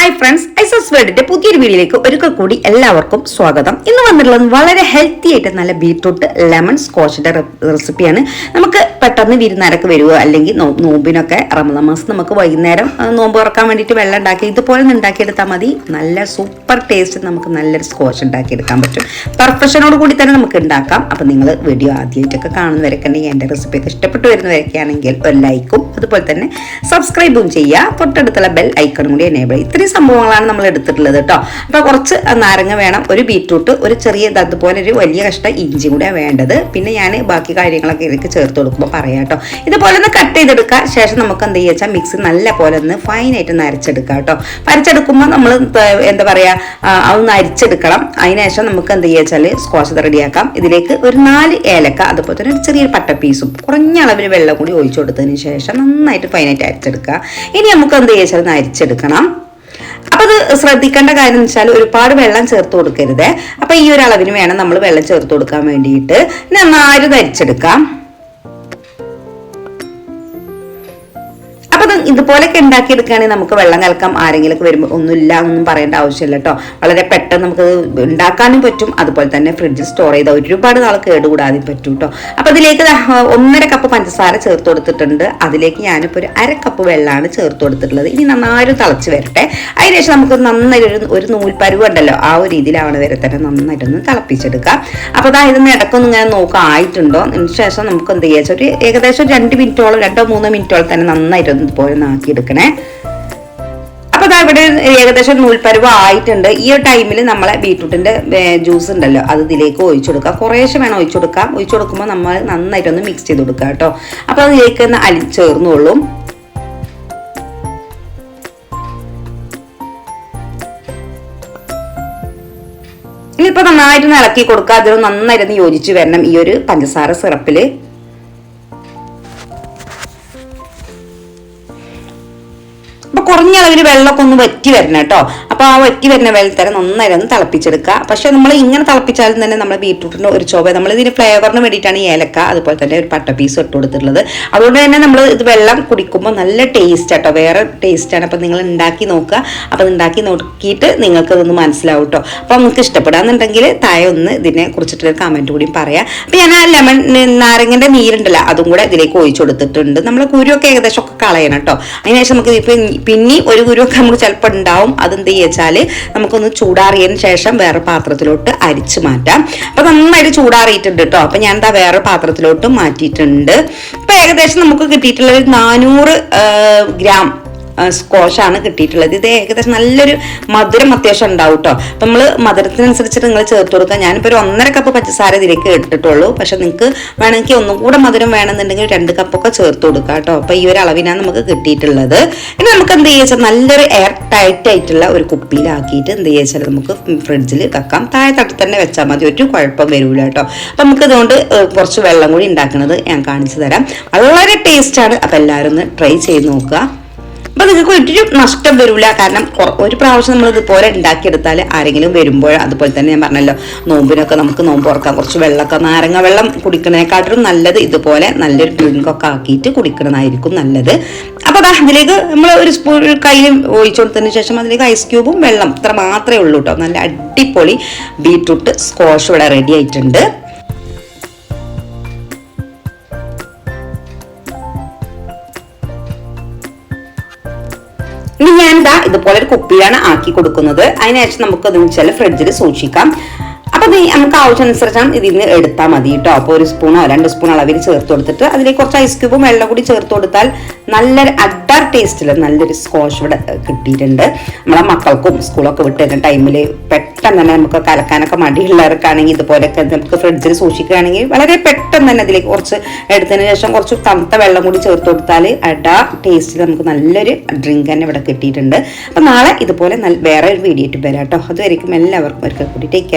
Hi friends ഐസസ് വേൾഡിന്റെ പുതിയൊരു വീഡിയോയിലേക്ക് ഒരിക്കൽ കൂടി എല്ലാവർക്കും സ്വാഗതം. ഇന്ന് വന്നിട്ടുള്ളത് വളരെ ഹെൽത്തി ആയിട്ട് നല്ല ബീട്രൂട്ട് ലെമൺ സ്കോച്ചിന്റെ റെസിപ്പിയാണ് നമുക്ക് പെട്ടെന്ന് വിരുന്നാരൊക്കെ വരുവോ? അല്ലെങ്കിൽ നോമ്പിനൊക്കെ റമദാൻ മാസം നമുക്ക് വൈകുന്നേരം നോമ്പ് തുറക്കാൻ വേണ്ടിയിട്ട് വെള്ളം ഉണ്ടാക്കി ഇതുപോലെ ഒന്ന് ഉണ്ടാക്കിയെടുത്താൽ മതി. നല്ല സൂപ്പർ ടേസ്റ്റ് നമുക്ക് നല്ലൊരു സ്കോച്ച് ഉണ്ടാക്കിയെടുക്കാൻ പറ്റും. പെർഫെക്ഷനോട് കൂടി തന്നെ നമുക്ക് ഉണ്ടാക്കാം. അപ്പം നിങ്ങൾ വീഡിയോ ആദ്യമായിട്ടൊക്കെ കാണുന്നവരൊക്കെ ഉണ്ടെങ്കിൽ എന്റെ റെസിപ്പിയൊക്കെ ഇഷ്ടപ്പെട്ടു വരുന്നവരൊക്കെ ആണെങ്കിൽ ഒരു ലൈക്കും അതുപോലെ തന്നെ സബ്സ്ക്രൈബും ചെയ്യുക. തൊട്ടടുത്തുള്ള ബെൽ ഐക്കണും കൂടി എനേബിൾ ഇത്രയും സംഭവങ്ങളാണ് നമ്മൾ എടുത്തിട്ടുള്ളത് കേട്ടോ. അപ്പോൾ കുറച്ച് നാരങ്ങ വേണം ഒരു ബീറ്റ്റൂട്ട് ഒരു ചെറിയ അതുപോലെ ഒരു വലിയ കഷ്ടം ഇഞ്ചി കൂടെ വേണ്ടത്. പിന്നെ ഞാൻ ബാക്കി കാര്യങ്ങളൊക്കെ ഇതിലേക്ക് ചേർത്ത് കൊടുക്കുമ്പോൾ പറയാം കേട്ടോ. ഇതുപോലെ ഒന്ന് കട്ട് ചെയ്തെടുക്കുക ശേഷം നമുക്ക് എന്ത് വെച്ചാൽ മിക്സി നല്ല പോലെ ഒന്ന് ഫൈനായിട്ട് ഒന്ന് അരച്ചെടുക്കുക കേട്ടോ. അരച്ചെടുക്കുമ്പോൾ നമ്മൾ എന്താ പറയുക അതൊന്ന് അരിച്ചെടുക്കണം. അതിനുശേഷം നമുക്ക് എന്ത് ചെയ്യുക സ്ക്വാഷ് റെഡിയാക്കാം. ഇതിലേക്ക് ഒരു നാല് ഏലക്ക അതുപോലെ തന്നെ ഒരു ചെറിയൊരു പട്ട പീസും കുറഞ്ഞ അളവിൽ വെള്ളം കൂടി ഒഴിച്ചു കൊടുത്തതിന് ശേഷം നന്നായിട്ട് ഫൈനായിട്ട് അരച്ചെടുക്കുക ഇനി നമുക്ക് എന്ത് ചെയ്യുക വെച്ചാൽ ഒന്ന് അരിച്ചെടുക്കണം. അപ്പൊ അത് ശ്രദ്ധിക്കേണ്ട കാര്യം എന്ന് വെച്ചാൽ ഒരുപാട് വെള്ളം ചേർത്ത് കൊടുക്കരുത്. അപ്പൊ ഈ ഒരു അളവിന് വേണം നമ്മൾ വെള്ളം ചേർത്ത് കൊടുക്കാൻ വേണ്ടിയിട്ട്. നന്നായി ധരിച്ചെടുക്കാം? ഇതുപോലൊക്കെ ഉണ്ടാക്കിയെടുക്കുകയാണെങ്കിൽ നമുക്ക് വെള്ളം കലക്കാം ആരെങ്കിലുമൊക്കെ വരുമ്പോൾ ഒന്നുമില്ല എന്നൊന്നും പറയേണ്ട ആവശ്യമില്ല കേട്ടോ വളരെ പെട്ടെന്ന് നമുക്ക് ഉണ്ടാക്കാനും പറ്റും. അതുപോലെ തന്നെ ഫ്രിഡ്ജിൽ സ്റ്റോർ ചെയ്താൽ ഒരുപാട് നാൾ കേടുകൂടാതെ പറ്റും കേട്ടോ അപ്പോൾ അതിലേക്ക് ഒന്നര കപ്പ് പഞ്ചസാര ചേർത്ത് കൊടുത്തിട്ടുണ്ട്. അതിലേക്ക് ഞാനിപ്പോൾ ഒരു അര കപ്പ് വെള്ളമാണ് ചേർത്ത് കൊടുത്തിട്ടുള്ളത്. ഇനി നന്നായിട്ട് തിളച്ച് വരട്ടെ. അതിനുശേഷം നമുക്ക് നന്നായി ഒരു ഒരു നൂൽപ്പരുവ് ഉണ്ടല്ലോ ആ ഒരു രീതിയിലാണ് വരെ തന്നെ നന്നായിട്ടൊന്ന് തിളപ്പിച്ചെടുക്കുക അപ്പോൾ അതായത് ഇടക്കൊന്നും ഇങ്ങനെ നോക്കാം ആയിട്ടുണ്ടോ? അതിന് ശേഷം നമുക്ക് എന്ത് ചെയ്യാച്ചാൽ ഒരു ഏകദേശം രണ്ട് മിനിറ്റോളം രണ്ടോ മൂന്നോ മിനിറ്റോളം തന്നെ നന്നായിട്ടൊന്ന് ഇതുപോലെ ഒന്ന് ആക്കിയെടുക്കണേ അപ്പൊ ദാ ഇവിടെ ഏകദേശം നൂൽപ്പരുവ് ആയിട്ടുണ്ട് ഈ ഒരു ടൈമിൽ നമ്മളെ ബീട്രൂട്ടിന്റെ ജ്യൂസ് ഉണ്ടല്ലോ അത് ഇതിലേക്ക് ഒഴിച്ചു കൊടുക്കുക കുറേശ്ശെ വേണം ഒഴിച്ചു കൊടുക്കാം ഒഴിച്ചു കൊടുക്കുമ്പോൾ നമ്മൾ നന്നായിട്ടൊന്ന് മിക്സ് ചെയ്ത് കൊടുക്കുക കേട്ടോ. അപ്പൊ അതിലേക്ക് ഒന്ന് അലി ചേർന്നോളും ഇനിയിപ്പോ നന്നായിട്ട് ഇളക്കി കൊടുക്കുക അതിൽ നന്നായിട്ട് യോജിച്ച് വരണം ഈ ഒരു പഞ്ചസാര സിറപ്പിൽ. കുറഞ്ഞ അളവിൽ വെള്ളമൊക്കെ ഒന്ന് വറ്റി വരണം കേട്ടോ. അപ്പൊ ആ വറ്റി വരുന്ന വെള്ളത്തരം നന്നായി ഒന്ന് തിളപ്പിച്ചെടുക്കുക. പക്ഷെ നമ്മൾ ഇങ്ങനെ തിളപ്പിച്ചാലും തന്നെ നമ്മൾ ബീട്രൂട്ടിന്റെ ഒരു ചോവ നമ്മൾ ഇതിന് ഫ്ലേവറിന് വേണ്ടിയിട്ടാണ് ഈ ഏലക്ക അതുപോലെ തന്നെ ഒരു പട്ട പീസ് ഇട്ട് കൊടുത്തിട്ടുള്ളത്. അതുകൊണ്ട് തന്നെ നമ്മൾ ഇത് വെള്ളം കുടിക്കുമ്പോൾ നല്ല ടേസ്റ്റ് ആട്ടോ. വേറെ ടേസ്റ്റ് ആണ്. അപ്പൊ നിങ്ങൾ ഉണ്ടാക്കി നോക്കുക. അപ്പൊ ഉണ്ടാക്കി നോക്കിയിട്ട് നിങ്ങൾക്ക് ഇതൊന്ന് മനസ്സിലാവും കേട്ടോ അപ്പൊ നിങ്ങൾക്ക് ഇഷ്ടപ്പെടാന്നുണ്ടെങ്കിൽ താഴെ ഒന്ന് ഇതിനെ കുറിച്ചിട്ട് കമന്റ് കൂടി പറയാം. അപ്പൊ ഞാൻ ആ ലെമൺ നാരങ്ങന്റെ നീരുണ്ടല്ലോ അതും കൂടെ ഇതിലേക്ക് ഒഴിച്ചു കൊടുത്തിട്ടുണ്ട്. നമ്മൾ കുരുവൊക്കെ ഏകദേശം ഒക്കെ കളയണം കേട്ടോ അതിനുശേഷം നമുക്ക് ഇപ്പൊ പിന്നെ ഒരു കുരുവൊക്കെ നമുക്ക് ചിലപ്പോൾ ഉണ്ടാവും. അതെന്ത് ചെയ്യുക വെച്ചാൽ നമുക്കൊന്ന് ചൂടാറിയതിന് ശേഷം വേറെ പാത്രത്തിലോട്ട് അരിച്ച് മാറ്റാം. അപ്പം നന്നായിട്ട് ചൂടാറിയിട്ടുണ്ട് കേട്ടോ അപ്പം ഞാൻ എന്താ വേറെ പാത്രത്തിലോട്ട് മാറ്റിയിട്ടുണ്ട്. അപ്പം ഏകദേശം നമുക്ക് കിട്ടിയിട്ടുള്ള ഒരു നാനൂറ് ഗ്രാം സ്കോഷാണ് കിട്ടിയിട്ടുള്ളത്. ഇത് ഏകദേശം നല്ലൊരു മധുരം അത്യാവശ്യം ഉണ്ടാവും കേട്ടോ അപ്പം നമ്മൾ മധുരത്തിനനുസരിച്ചിട്ട് നിങ്ങൾ ചേർത്ത് കൊടുക്കുക. ഞാനിപ്പോൾ ഒരു ഒന്നര കപ്പ് പച്ചസാര ഇതിലേക്ക് ഇട്ടിട്ടുള്ളൂ പക്ഷെ നിങ്ങൾക്ക് വേണമെങ്കിൽ ഒന്നും കൂടെ മധുരം വേണമെന്നുണ്ടെങ്കിൽ രണ്ട് കപ്പൊക്കെ ചേർത്ത് കൊടുക്കുക കേട്ടോ അപ്പോൾ ഈ ഒരു അളവിനാണ് നമുക്ക് കിട്ടിയിട്ടുള്ളത്. ഇനി നമുക്ക് എന്ത് ചെയ്യുക നല്ലൊരു എയർ ടൈറ്റ് ആയിട്ടുള്ള ഒരു കുപ്പിയിലാക്കിയിട്ട് എന്ത് ചെയ്യുക നമുക്ക് ഫ്രിഡ്ജിൽ വെക്കാം. താഴെ തട്ടിൽ തന്നെ വെച്ചാൽ മതി. ഒരു കുഴപ്പം വരില്ല കേട്ടോ അപ്പം നമുക്ക് ഇതുകൊണ്ട് കുറച്ച് വെള്ളം കൂടി ഉണ്ടാക്കുന്നത് ഞാൻ കാണിച്ചു തരാം. വളരെ ടേസ്റ്റാണ് അപ്പം എല്ലാവരും ഒന്ന് ട്രൈ ചെയ്ത് നോക്കുക. അപ്പൊ നിങ്ങൾക്ക് ഒരു നഷ്ടം വരില്ല കാരണം ഒരു പ്രാവശ്യം നമ്മൾ ഇതുപോലെ ഉണ്ടാക്കിയെടുത്താൽ ആരെങ്കിലും വരുമ്പോൾ അതുപോലെ തന്നെ ഞാൻ പറഞ്ഞല്ലോ നോമ്പിനൊക്കെ നമുക്ക് നോമ്പ് ഓർക്കാം കുറച്ച് വെള്ളമൊക്കെ നാരങ്ങ വെള്ളം കുടിക്കുന്നതിനെക്കാട്ടിലും നല്ലത് ഇതുപോലെ നല്ലൊരു ഡ്രിങ്കൊക്കെ ആക്കിയിട്ട് കുടിക്കുന്നതായിരിക്കും നല്ലത്. അപ്പൊ അതാ അതിലേക്ക് നമ്മൾ ഒരു സ്പൂൺ കയ്യിൽ ഒഴിച്ചു കൊടുത്തതിന് ശേഷം അതിലേക്ക് ഐസ് ക്യൂബും വെള്ളം ഇത്ര മാത്രമേ ഉള്ളൂ കേട്ടോ നല്ല അടിപൊളി ബീട്രൂട്ട് സ്കോഷ് ഇവിടെ റെഡി ആയിട്ടുണ്ട്. ഇതാ ഇതുപോലെ ഒരു കുപ്പിയാണ് ആക്കി കൊടുക്കുന്നത്. അതിനുശേഷം നമുക്ക് അത് വെച്ചാൽ ഫ്രിഡ്ജിൽ സൂക്ഷിക്കാം. അപ്പൊ നമുക്ക് ആവശ്യമനുസരിച്ചാണ് ഇതിൽ നിന്ന് എടുത്താൽ മതി കേട്ടോ അപ്പോൾ ഒരു സ്പൂണോ രണ്ട് സ്പൂൺ അളവിൽ ചേർത്ത് കൊടുത്തിട്ട് അതിലേക്ക് കുറച്ച് ഐസ് ക്യൂബും വെള്ളം കൂടി ചേർത്ത് കൊടുത്താൽ നല്ലൊരു അഡാർ ടേസ്റ്റിൽ നല്ലൊരു സ്കോഷ് ഇവിടെ കിട്ടിയിട്ടുണ്ട്. നമ്മളെ മക്കൾക്കും സ്കൂളൊക്കെ വിട്ട് വരുന്ന ടൈമിൽ പെട്ടെന്ന് തന്നെ നമുക്ക് കലക്കാനൊക്കെ മടിയുള്ളവർക്കാണെങ്കിൽ ഇതുപോലെയൊക്കെ നമുക്ക് ഫ്രിഡ്ജിൽ സൂക്ഷിക്കുകയാണെങ്കിൽ വളരെ പെട്ടെന്ന് തന്നെ അതിലേക്ക് കുറച്ച് എടുത്തതിന് ശേഷം കുറച്ച് തണുത്ത വെള്ളം കൂടി ചേർത്ത് കൊടുത്താൽ അടാ ടേസ്റ്റിൽ നമുക്ക് നല്ലൊരു ഡ്രിങ്ക് തന്നെ ഇവിടെ കിട്ടിയിട്ടുണ്ട്. അപ്പം നാളെ ഇതുപോലെ നല്ല വേറെ ഒരു വീഡിയോ ഇട്ട് വരാം കേട്ടോ. അതുവരെയും എല്ലാവർക്കും ഒരിക്കൽ കൂടി ടേക്ക്